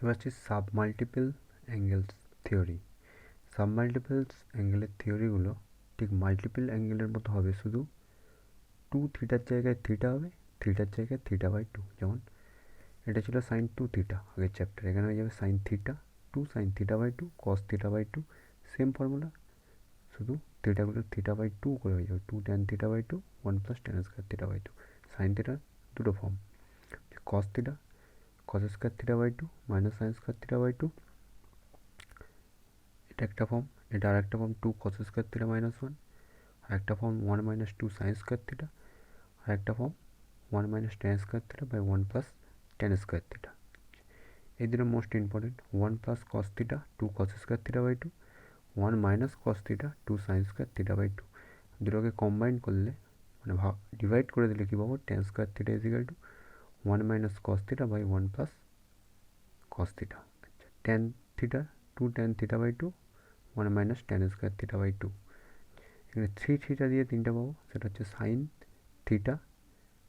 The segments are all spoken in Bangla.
এবার হচ্ছে sub multiple angles theory sub multiples অ্যাঙ্গেলের থিওরিগুলো ঠিক মাল্টিপল অ্যাঙ্গেলের মতো হবে। শুধু টু থিটার জায়গায় থিটা হবে থিটার জায়গায় থিটা বাই টু যেমন এটা ছিল সাইন টু থিটা আগের চ্যাপ্টার এখানে হয়ে যাবে sine theta two sine theta by two cos theta by two same formula শুধু থিটাগুলো থিটা বাই টু করে হয়ে যাবে। Two tan theta by two one plus tan square theta by two sine theta দুটো form cos theta cos square theta by two minus sine square theta by two এটা একটা ফর্ম এটা আর একটা form two cos square theta minus one আর একটা form one minus two sine square theta আর একটা form one minus tan square theta by one plus tan square theta এই দুটো most important one plus cos theta two cos square theta by two one minus cos theta two sine square theta by two দুটোকে কম্বাইন করলে মানে ভাগ ডিভাইড করে দিলে কী পাবো? Tan square theta equal to one minus cos theta by one plus cos theta আচ্ছা tan theta two tan theta by two one minus tan square theta by two এখানে থ্রি থিটা দিয়ে তিনটা পাবো, সেটা হচ্ছে সাইন থিটা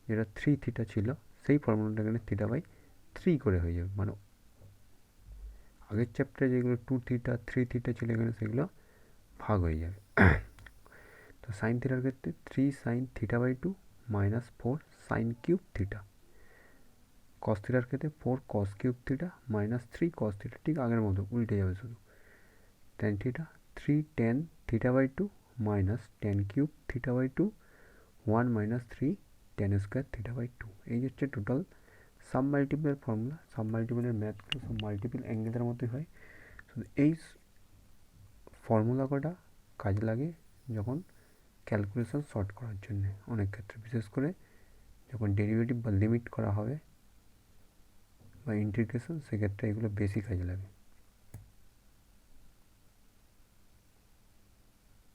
যেটা থ্রি থিটা ছিল, সেই ফর্মুলাটা এখানে থিটা বাই থ্রি করে হয়ে যাবে। মানে আগের চ্যাপ্টারে যেগুলো টু থিটা থ্রি থিটা ছিল এখানে, সেগুলো ভাগ হয়ে যাবে। তো সাইন থিটার ক্ষেত্রে three sine theta by two minus four sine cube theta cos ক্ষেত্রে four cos cube theta minus three cos theta ঠিক আগের মতো, উল্টে যাবে শুধু। Tan theta three tan theta by two minus tan cube theta by two one minus three tan square theta by two এই হচ্ছে টোটাল সাব মাল্টিপলের ফর্মুলা সাব মাল্টিপলের ম্যাথগুলো সব মাল্টিপল অ্যাঙ্গেলের মতোই হয়। শুধু এই ফর্মুলা কটা কাজে লাগে যখন ক্যালকুলেশন শর্ট করার জন্য। অনেক ক্ষেত্রে, বিশেষ করে যখন ডেরিভেটিভ বা লিমিট করা হবে বা ইন্টিগ্রেশন সেক্ষেত্রে এগুলো বেশি কাজে লাগে।